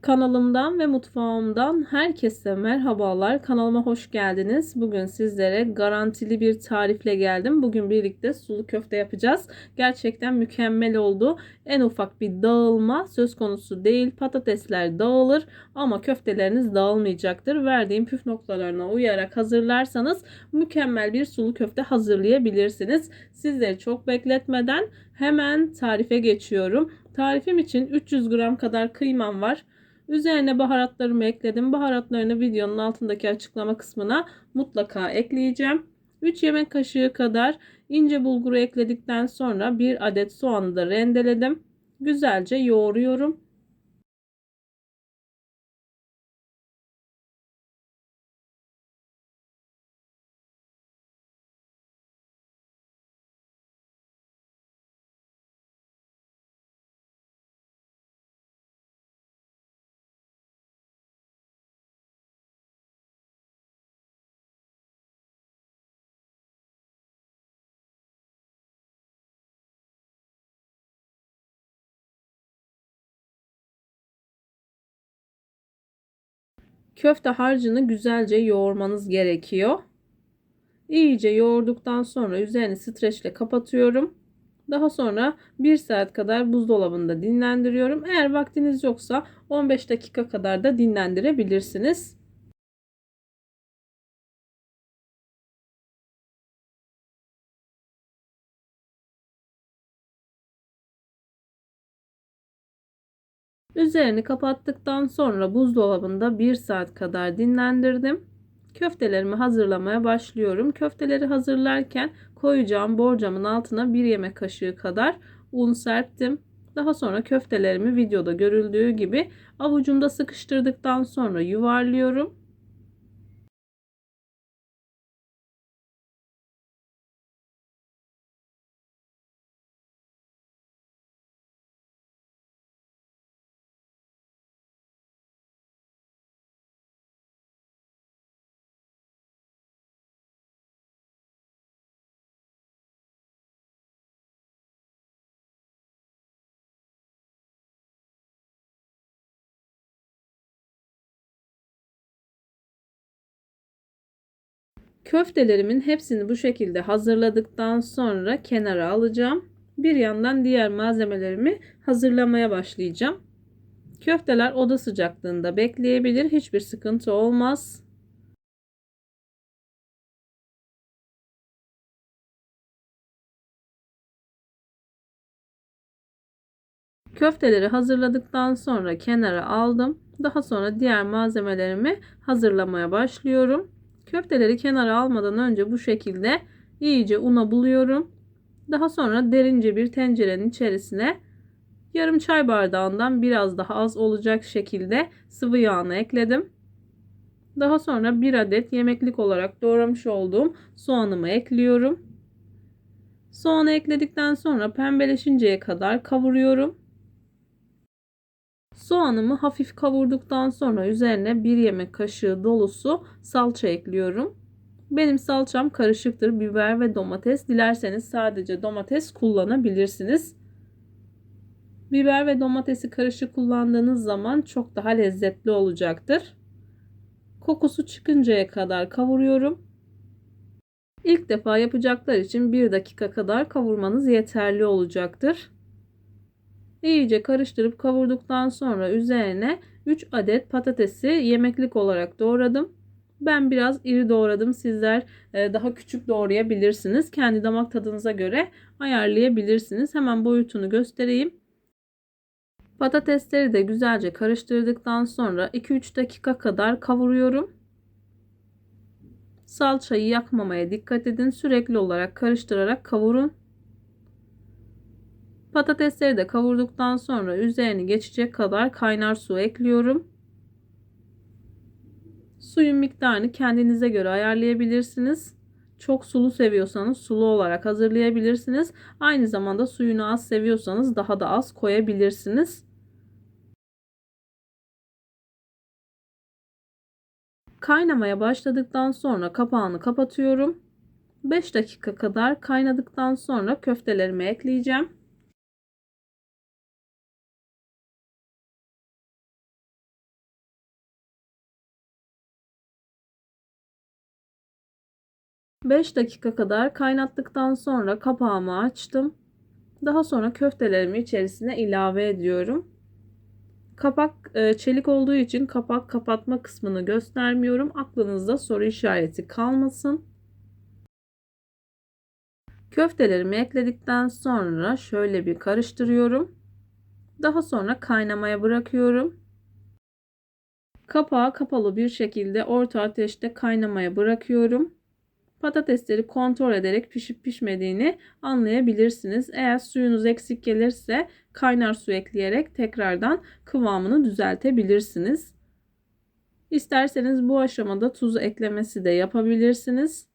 Kanalımdan ve mutfağımdan herkese merhabalar. Kanalıma hoş geldiniz. Bugün sizlere garantili bir tarifle geldim. Bugün birlikte sulu köfte yapacağız. Gerçekten mükemmel oldu. En ufak bir dağılma söz konusu değil. Patatesler dağılır ama köfteleriniz dağılmayacaktır. Verdiğim püf noktalarına uyarak hazırlarsanız mükemmel bir sulu köfte hazırlayabilirsiniz. Sizleri çok bekletmeden hemen tarife geçiyorum. Tarifim için 300 gram kadar kıymam var. Üzerine baharatlarımı ekledim. Baharatlarını videonun altındaki açıklama kısmına mutlaka ekleyeceğim. 3 yemek kaşığı kadar ince bulguru ekledikten sonra 1 adet soğanı da rendeledim. Güzelce yoğuruyorum. Köfte harcını güzelce yoğurmanız gerekiyor. İyice yoğurduktan sonra üzerini streçle kapatıyorum. Daha sonra 1 saat kadar buzdolabında dinlendiriyorum. Eğer vaktiniz yoksa 15 dakika kadar da dinlendirebilirsiniz. Üzerini kapattıktan sonra buzdolabında 1 saat kadar dinlendirdim. Köftelerimi hazırlamaya başlıyorum. Köfteleri hazırlarken koyacağım borcamın altına 1 yemek kaşığı kadar un serptim. Daha sonra köftelerimi videoda görüldüğü gibi avucumda sıkıştırdıktan sonra yuvarlıyorum. Köftelerimin hepsini bu şekilde hazırladıktan sonra kenara alacağım. Bir yandan diğer malzemelerimi hazırlamaya başlayacağım. Köfteler oda sıcaklığında bekleyebilir. Hiçbir sıkıntı olmaz. Köfteleri hazırladıktan sonra kenara aldım. Daha sonra diğer malzemelerimi hazırlamaya başlıyorum. Köfteleri kenara almadan önce bu şekilde iyice una buluyorum. Daha sonra derince bir tencerenin içerisine yarım çay bardağından biraz daha az olacak şekilde sıvı yağını ekledim. Daha sonra bir adet yemeklik olarak doğramış olduğum soğanımı ekliyorum. Soğanı ekledikten sonra pembeleşinceye kadar kavuruyorum. Soğanımı hafif kavurduktan sonra üzerine bir yemek kaşığı dolusu salça ekliyorum. Benim salçam karışıktır. Biber ve domates. Dilerseniz sadece domates kullanabilirsiniz. Biber ve domatesi karışık kullandığınız zaman çok daha lezzetli olacaktır. Kokusu çıkıncaya kadar kavuruyorum. İlk defa yapacaklar için 1 dakika kadar kavurmanız yeterli olacaktır. İyice karıştırıp kavurduktan sonra üzerine 3 adet patatesi yemeklik olarak doğradım. Ben biraz iri doğradım. Sizler e, daha küçük doğrayabilirsiniz. Kendi damak tadınıza göre ayarlayabilirsiniz. Hemen boyutunu göstereyim. Patatesleri de güzelce karıştırdıktan sonra 2-3 dakika kadar kavuruyorum. Salçayı yakmamaya dikkat edin. Sürekli olarak karıştırarak kavurun. Patatesleri de kavurduktan sonra üzerini geçecek kadar kaynar su ekliyorum. Suyun miktarını kendinize göre ayarlayabilirsiniz. Çok sulu seviyorsanız sulu olarak hazırlayabilirsiniz. Aynı zamanda suyunu az seviyorsanız daha da az koyabilirsiniz. Kaynamaya başladıktan sonra kapağını kapatıyorum. 5 dakika kadar kaynadıktan sonra köftelerimi ekleyeceğim. 5 dakika kadar kaynattıktan sonra kapağımı açtım. Daha sonra köftelerimi içerisine ilave ediyorum. Kapak e, çelik olduğu için kapak kapatma kısmını göstermiyorum. Aklınızda soru işareti kalmasın. Köftelerimi ekledikten sonra şöyle bir karıştırıyorum. Daha sonra kaynamaya bırakıyorum. Kapağı kapalı bir şekilde orta ateşte kaynamaya bırakıyorum. Patatesleri kontrol ederek pişip pişmediğini anlayabilirsiniz. Eğer suyunuz eksik gelirse kaynar su ekleyerek tekrardan kıvamını düzeltebilirsiniz. İsterseniz bu aşamada tuz eklemesi de yapabilirsiniz.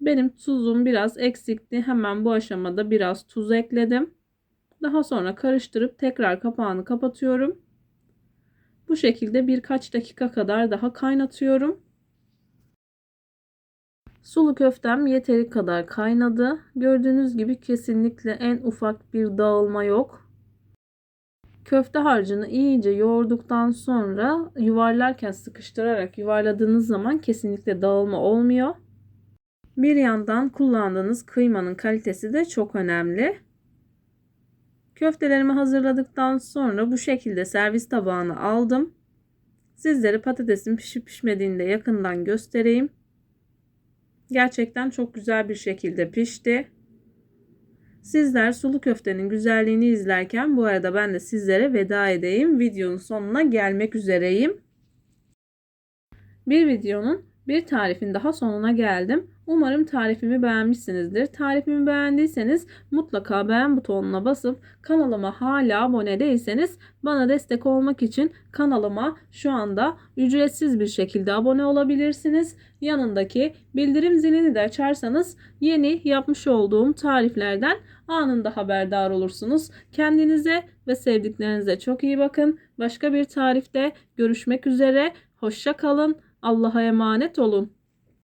Benim tuzum biraz eksikti. Hemen bu aşamada biraz tuz ekledim. Daha sonra karıştırıp tekrar kapağını kapatıyorum. Bu şekilde birkaç dakika kadar daha kaynatıyorum. Sulu köftem yeteri kadar kaynadı. Gördüğünüz gibi kesinlikle en ufak bir dağılma yok. Köfte harcını iyice yoğurduktan sonra yuvarlarken sıkıştırarak yuvarladığınız zaman kesinlikle dağılma olmuyor. Bir yandan kullandığınız kıymanın kalitesi de çok önemli. Köftelerimi hazırladıktan sonra bu şekilde servis tabağına aldım. Sizlere patatesin pişip pişmediğini de yakından göstereyim. Gerçekten çok güzel bir şekilde pişti. Sizler sulu köftenin güzelliğini izlerken bu arada ben de sizlere veda edeyim. Videonun sonuna gelmek üzereyim. Bir videonun bir tarifin daha sonuna geldim. Umarım tarifimi beğenmişsinizdir. Tarifimi beğendiyseniz mutlaka beğen butonuna basıp kanalıma hala abone değilseniz bana destek olmak için kanalıma şu anda ücretsiz bir şekilde abone olabilirsiniz. Yanındaki bildirim zilini de açarsanız yeni yapmış olduğum tariflerden anında haberdar olursunuz. Kendinize ve sevdiklerinize çok iyi bakın. Başka bir tarifte görüşmek üzere. Hoşça kalın. Allah'a emanet olun.